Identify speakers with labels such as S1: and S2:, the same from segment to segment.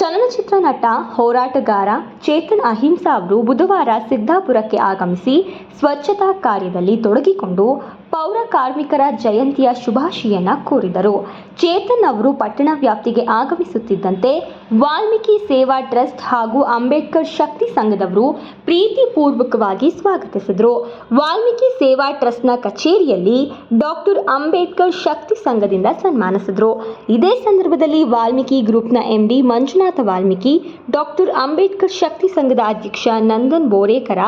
S1: ಚಲನಚಿತ್ರ ನಟ ಹೋರಾಟಗಾರ ಚೇತನ್ ಅಹಿಂಸಾ ಅವರು ಬುಧವಾರ ಸಿದ್ದಾಪುರಕ್ಕೆ ಆಗಮಿಸಿ ಸ್ವಚ್ಛತಾ ಕಾರ್ಯದಲ್ಲಿ ತೊಡಗಿಕೊಂಡು ಪೌರ ಕಾರ್ಮಿಕರ ಜಯಂತಿಯ ಶುಭಾಶಯನ ಕೋರಿದರು. ಚೇತನ್ ಅವರು ಪಟ್ಟಣ ವ್ಯಾಪ್ತಿಗೆ ಆಗಮಿಸುತ್ತಿದ್ದಂತೆ ವಾಲ್ಮೀಕಿ ಸೇವಾ ಟ್ರಸ್ಟ್ ಹಾಗೂ ಅಂಬೇಡ್ಕರ್ ಶಕ್ತಿ ಸಂಘದವರು ಪ್ರೀತಿಪೂರ್ವಕವಾಗಿ ಸ್ವಾಗತಿಸಿದರು. ವಾಲ್ಮೀಕಿ ಸೇವಾ ಟ್ರಸ್ಟ್ನ ಕಚೇರಿಯಲ್ಲಿ ಡಾಕ್ಟರ್ ಅಂಬೇಡ್ಕರ್ ಶಕ್ತಿ ಸಂಘದಿಂದ ಸನ್ಮಾನಿಸಿದರು. ಇದೇ ಸಂದರ್ಭದಲ್ಲಿ ವಾಲ್ಮೀಕಿ ಗ್ರೂಪ್ನ ಎಂಡಿ ಮಂಜುನಾಥ ವಾಲ್ಮೀಕಿ, ಡಾಕ್ಟರ್ ಅಂಬೇಡ್ಕರ್ ಶಕ್ತಿ ಸಂಘದ ಅಧ್ಯಕ್ಷ ನಂದನ್ ಬೋರೇಕರ,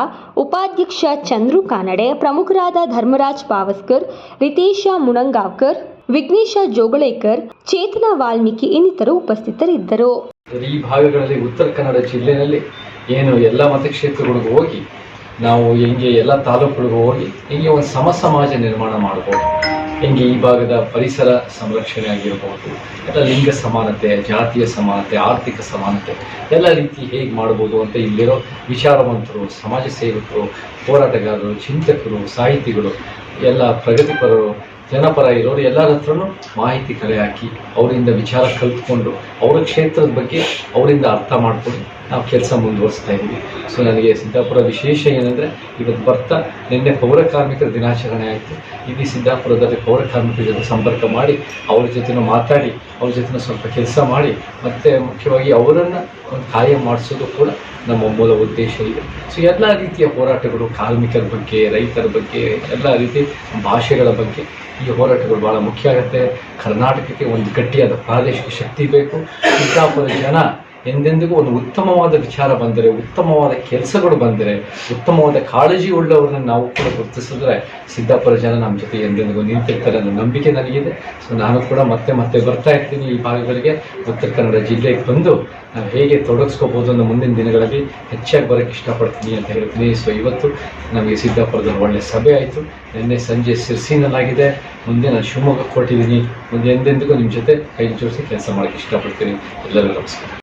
S1: ಉಪಾಧ್ಯಕ್ಷ ಚಂದ್ರು ಕಾನಡೆ, ಪ್ರಮುಖರಾದ ಧರ್ಮರಾಜ್ ಪಾವಸ್ಕರ್ ರಿತೇಶ ಮುಣಂಗಾವ್ಕರ್, ವಿಘ್ನೇಶ ಜೋಗಳೇಕರ್ ಚೇತನಾ ವಾಲ್ಮೀಕಿ ಇನ್ನಿತರು ಉಪಸ್ಥಿತರಿದ್ದರು.
S2: ಈ ಭಾಗಗಳಲ್ಲಿ ಉತ್ತರ ಕನ್ನಡ ಜಿಲ್ಲೆಯಲ್ಲಿ ಏನು ಎಲ್ಲ ಮತಕ್ಷೇತ್ರಗಳಿಗೂ ಹೋಗಿ, ನಾವು ಹೆಂಗೆ ಎಲ್ಲ ತಾಲೂಕುಗಳಿಗೂ ಹೋಗಿ, ಹೆಂಗೆ ಒಂದು ಸಮ ಸಮಾಜ ನಿರ್ಮಾಣ ಮಾಡಬಹುದು ಹೆಂಗೆ ಈ ಭಾಗದ ಪರಿಸರ ಸಂರಕ್ಷಣೆ ಆಗಿರ್ಬೋದು, ಎಲ್ಲ ಲಿಂಗ ಸಮಾನತೆ, ಜಾತಿಯ ಸಮಾನತೆ, ಆರ್ಥಿಕ ಸಮಾನತೆ, ಎಲ್ಲ ರೀತಿ ಹೇಗೆ ಮಾಡಬಹುದು ಅಂತ ಇಲ್ಲಿರೋ ವಿಚಾರವಂತರು, ಸಮಾಜ ಸೇವಕರು, ಹೋರಾಟಗಾರರು, ಚಿಂತಕರು, ಸಾಹಿತಿಗಳು ಎಲ್ಲ ಪ್ರಗತಿಪರರು ಜನಪರ ಇರೋರು ಎಲ್ಲರ ಹತ್ರನೂ ಮಾಹಿತಿ ಕಲೆ ಹಾಕಿ ಅವರಿಂದ ವಿಚಾರ ಕಲ್ತ್ಕೊಂಡು ಅವರ ಕ್ಷೇತ್ರದ ಬಗ್ಗೆ ಅವರಿಂದ ಅರ್ಥ ಮಾಡ್ಕೊಂಡು ನಾವು ಕೆಲಸ ಮುಂದುವರಿಸ್ತಾ ಇದ್ದೀವಿ. ಸೊ ನನಗೆ ಸಿದ್ದಾಪುರ ವಿಶೇಷ ಏನಂದರೆ, ಇವತ್ತು ಬರ್ತಾ ನಿನ್ನೆ ಪೌರ ಕಾರ್ಮಿಕರ ದಿನಾಚರಣೆ ಆಯಿತು. ಇಲ್ಲಿ ಸಿದ್ದಾಪುರದಲ್ಲಿ ಪೌರ ಕಾರ್ಮಿಕರ ಜೊತೆ ಸಂಪರ್ಕ ಮಾಡಿ, ಅವ್ರ ಜೊತೆನೂ ಮಾತಾಡಿ, ಅವ್ರ ಜೊತೆ ಸ್ವಲ್ಪ ಕೆಲಸ ಮಾಡಿ, ಮತ್ತು ಮುಖ್ಯವಾಗಿ ಅವರನ್ನು ಒಂದು ಕಾಯ ಮಾಡಿಸೋದು ಕೂಡ ನಮ್ಮ ಮೂಲ ಉದ್ದೇಶ ಇದೆ. ಸೊ ಎಲ್ಲ ರೀತಿಯ ಹೋರಾಟಗಳು, ಕಾರ್ಮಿಕರ ಬಗ್ಗೆ, ರೈತರ ಬಗ್ಗೆ, ಎಲ್ಲ ರೀತಿ ಭಾಷೆಗಳ ಬಗ್ಗೆ ಈ ಹೋರಾಟಗಳು ಭಾಳ ಮುಖ್ಯ ಆಗುತ್ತೆ. ಕರ್ನಾಟಕಕ್ಕೆ ಒಂದು ಗಟ್ಟಿಯಾದ ಪ್ರಾದೇಶಿಕ ಶಕ್ತಿ ಬೇಕು. ಸಿದ್ದಾಪುರ ಜನ ಎಂದೆಂದಿಗೂ ಒಂದು ಉತ್ತಮವಾದ ವಿಚಾರ ಬಂದರೆ, ಉತ್ತಮವಾದ ಕೆಲಸಗಳು ಬಂದರೆ, ಉತ್ತಮವಾದ ಕಾಳಜಿ ಉಳ್ಳವರನ್ನ ನಾವು ಕೂಡ ಗುರುತಿಸಿದ್ರೆ ಸಿದ್ದಾಪುರ ಜನ ನಮ್ಮ ಜೊತೆ ಎಂದೆಂದಿಗೂ ನಿಂತಿರ್ತಾರೆ ಅನ್ನೋ ನಂಬಿಕೆ ನನಗಿದೆ. ಸೊ ನಾನು ಕೂಡ ಮತ್ತೆ ಮತ್ತೆ ಬರ್ತಾ ಇರ್ತೀನಿ ಈ ಭಾಗಗಳಿಗೆ. ಉತ್ತರ ಕನ್ನಡ ಜಿಲ್ಲೆಗೆ ಬಂದು ನಾವು ಹೇಗೆ ತೊಡಗಿಸ್ಕೋಬೋದು ಅನ್ನೋ ಮುಂದಿನ ದಿನಗಳಲ್ಲಿ ಹೆಚ್ಚಾಗಿ ಬರೋಕ್ಕೆ ಇಷ್ಟಪಡ್ತೀನಿ ಅಂತ ಹೇಳ್ತೀನಿ. ಸೊ ಇವತ್ತು ನಮಗೆ ಸಿದ್ದಾಪುರದಲ್ಲಿ ಒಳ್ಳೆ ಸಭೆ ಆಯಿತು. ನಿನ್ನೆ ಸಂಜೆ ಸಿರ್ಸಿನಲ್ಲಾಗಿದೆ. ಮುಂದೆ ನಾನು ಶಿವಮೊಗ್ಗ ಕೊಟ್ಟಿದ್ದೀನಿ ಮುಂದೆ ಎಂದೆಂದಿಗೂ ನಿಮ್ಮ ಜೊತೆ ಕೈ ಜೋಡಿಸಿ ಕೆಲಸ ಮಾಡೋಕ್ಕೆ ಇಷ್ಟಪಡ್ತೀನಿ. ಎಲ್ಲರಿಗೂ ನಮಸ್ಕಾರ.